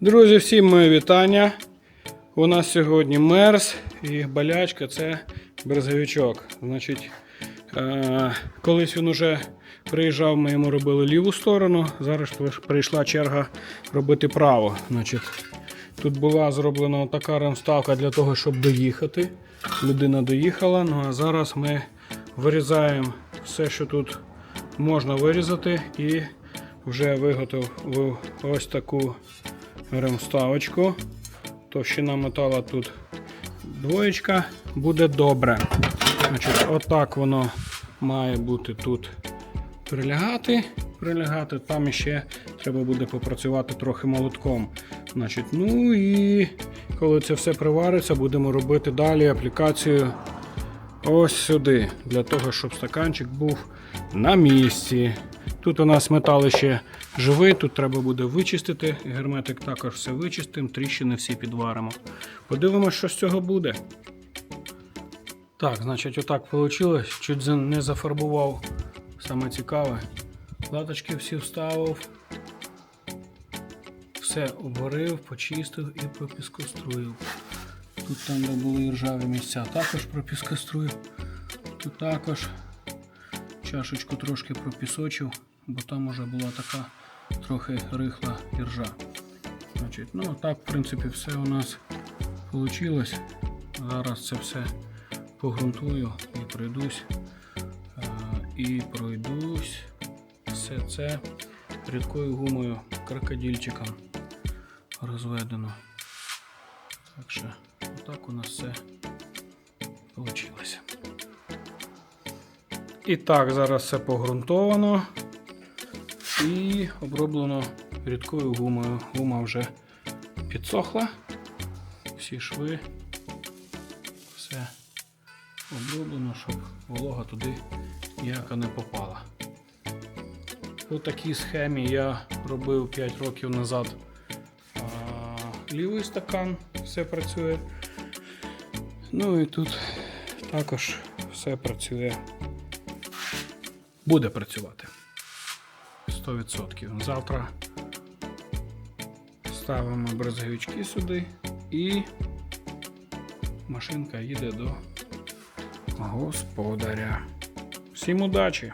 Друзі, всім мої вітання. У нас сьогодні мерз і болячка це березовичок. Значить, е- колись він уже приїжджав, ми йому робили ліву сторону. Зараз прийшла черга робити право. Значить, тут була зроблена така ремставка для того, щоб доїхати. Людина доїхала. Ну а зараз ми вирізаємо все, що тут можна вирізати, і вже виготовив ось таку ремставочку. Товщина метала тут двоєчка, буде добре. Значить, отак воно має бути тут прилягати. прилягати. Там ще треба буде попрацювати трохи молотком. Значить, ну і коли це все привариться, будемо робити далі аплікацію ось сюди, для того, щоб стаканчик був на місці. Тут у нас метал ще живий, тут треба буде вичистити. Герметик також все вичистимо, тріщини всі підваримо. Подивимось, що з цього буде. Так, значить, отак вийшло. Чуть не зафарбував саме цікаве. Латочки всі вставив. Все обварив, почистив і пропіскоструїв. Тут там, де були ржаві місця, також пропіскоструїв. Тут також чашечку трошки пропісочив, бо там уже була така трохи рихла іржа. Значить, ну так, в принципі, все у нас вийшло. Зараз це все погрунтую і пройдусь. Е, І пройдусь все це рідкою гумою крокодильчиком розведено. Так що, отак у нас все вийшло. І так, зараз все погрунтовано і оброблено рідкою гумою. Гума вже підсохла. Всі шви. Все оброблено, щоб волога туди ніяка не попала. У такій схемі я робив 5 років назад а, лівий стакан, все працює. Ну і тут також все працює. Буде працювати. 100%. Завтра ставимо брезговички сюди і машинка їде до господаря. Всім удачі!